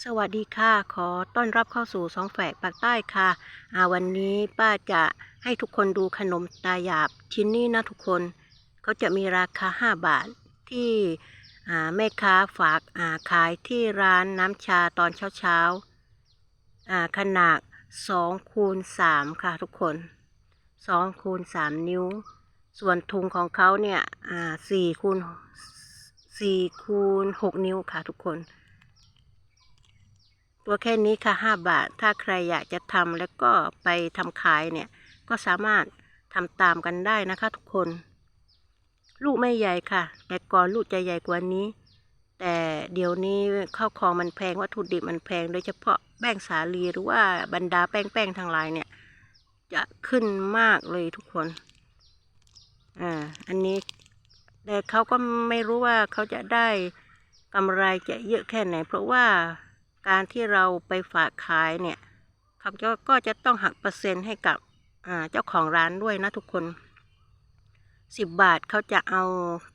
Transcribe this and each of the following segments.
สวัสดีค่ะ ขอต้อนรับเข้าสู่สองแฝกปากใต้ค่ะอ่าวันนี้ป้าจะให้ทุกคนดูขนมตาหยาบชิ้นนี้นะทุกคนเขาจะมีราคา 5 บาทที่อ่าแม่ค้าฝากอ่าขายที่ร้านน้ำชาตอนเช้าๆอ่าขนาด2คูณ3ค่ะทุกคน2คูณ3นิ้ว ส่วนทุงของเขาเนี่ยอ่า4คูณ4คูณ6นิ้วค่ะทุกคน ตัวแค่นี้ค่ะ 5 บาท ถ้าใครอยากจะทำแล้วก็ไปทำขายเนี่ย ก็สามารถทำตามกันได้นะคะทุกคน ลูกไม่ใหญ่ค่ะ แต่ก่อนลูกจะใหญ่กว่านี้ แต่เดี๋ยวนี้ข้าวของมันแพงวัตถุดิบมันแพง โดยเฉพาะแป้งสาลีหรือว่าบรรดาแป้งๆทั้งหลายเนี่ย จะขึ้นมากเลยทุกคน อ่า อันนี้แต่เขาก็ไม่รู้ว่าเขาจะได้กำไรจะเยอะแค่ไหน เพราะว่า การที่เราไปฝากขายเนี่ยเขาก็ก็จะต้องหักเปอร์เซ็นต์ให้กับเจ้าของร้านด้วยนะทุกคนสิบบาทเขาจะเอา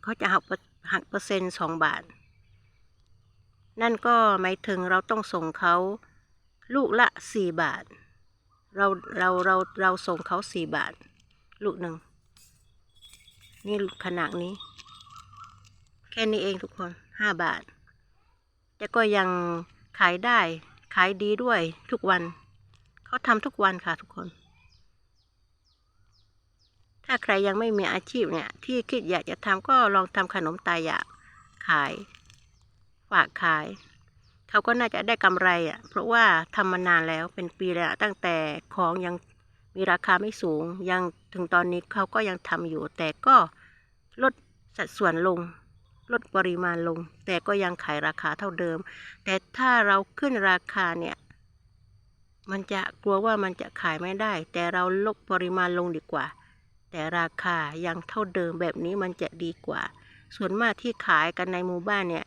เขาจะหักหักเปอร์เซ็นต์สองบาท นั่นก็หมายถึงเราต้องส่งเขาลูกละสี่บาท เราเราเราเราส่งเขาสี่บาท ลูกหนึ่งนี่ขนาดนี้ แค่นี้เองทุกคนห้าบาทแต่ก็ยัง ขายได้ ขายดีด้วยทุกวัน เขาทำทุกวันค่ะทุกคน ถ้าใครยังไม่มีอาชีพเนี่ย ที่คิดอยากจะทำก็ลองทำขนมตายอยาขาย ฝากขาย เขาก็น่าจะได้กำไรอะ เพราะว่าทำมานานแล้วเป็นปีแล้วตั้งแต่ของยังมีราคาไม่สูง ยังถึงตอนนี้เขาก็ยังทำอยู่ แต่ก็ลดสัดส่วนลง ลดปริมาณลง แต่ก็ยังขายราคาเท่าเดิม แต่ถ้าเราขึ้นราคาเนี่ย มันจะกลัวว่ามันจะขายไม่ได้ แต่เราลดปริมาณลงดีกว่า แต่ราคายังเท่าเดิมแบบนี้มันจะดีกว่า ส่วนมากที่ขายกันในหมู่บ้านเนี่ย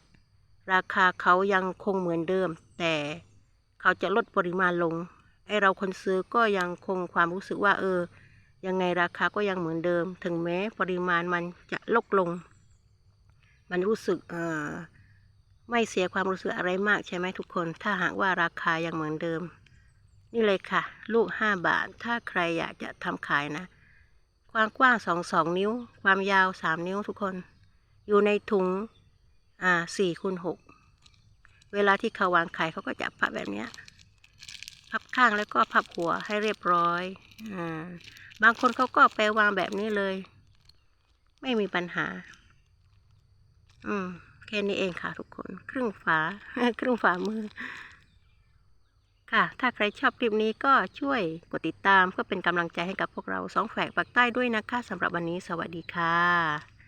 ราคาเขายังคงเหมือนเดิม แต่เขาจะลดปริมาณลงไอเราคนซื้อก็ยังคงความรู้สึกว่าเออยังไงราคาก็ยังเหมือนเดิม ถึงแม้ปริมาณมันจะลดลง มันรู้สึกไม่เสียความรู้สึกอะไรมากใช่ไหมทุกคน ถ้าหากว่าราคายังเหมือนเดิม นี่เลยค่ะ ลูกห้าบาท ถ้าใครอยากจะทำขายนะ ความกว้างสองสองนิ้ว ความยาวสามนิ้วทุกคน อยู่ในถุงอ่าสี่คูณหกเวลาที่เขาวางขายเขาก็จะพับแบบนี้พับข้างแล้วก็พับหัวให้เรียบร้อยอ่าบางคนเขาก็ไปวางแบบนี้เลย ไม่มีปัญหา อืมแค่นี้เองค่ะทุกคน ครึ่งฝา ครึ่งฝามือ ค่ะ ถ้าใครชอบคลิปนี้ก็ช่วยกดติดตามเพื่อเป็นกำลังใจให้กับพวกเราสองแฝกปากใต้ด้วยนะคะสำหรับวันนี้สวัสดีค่ะ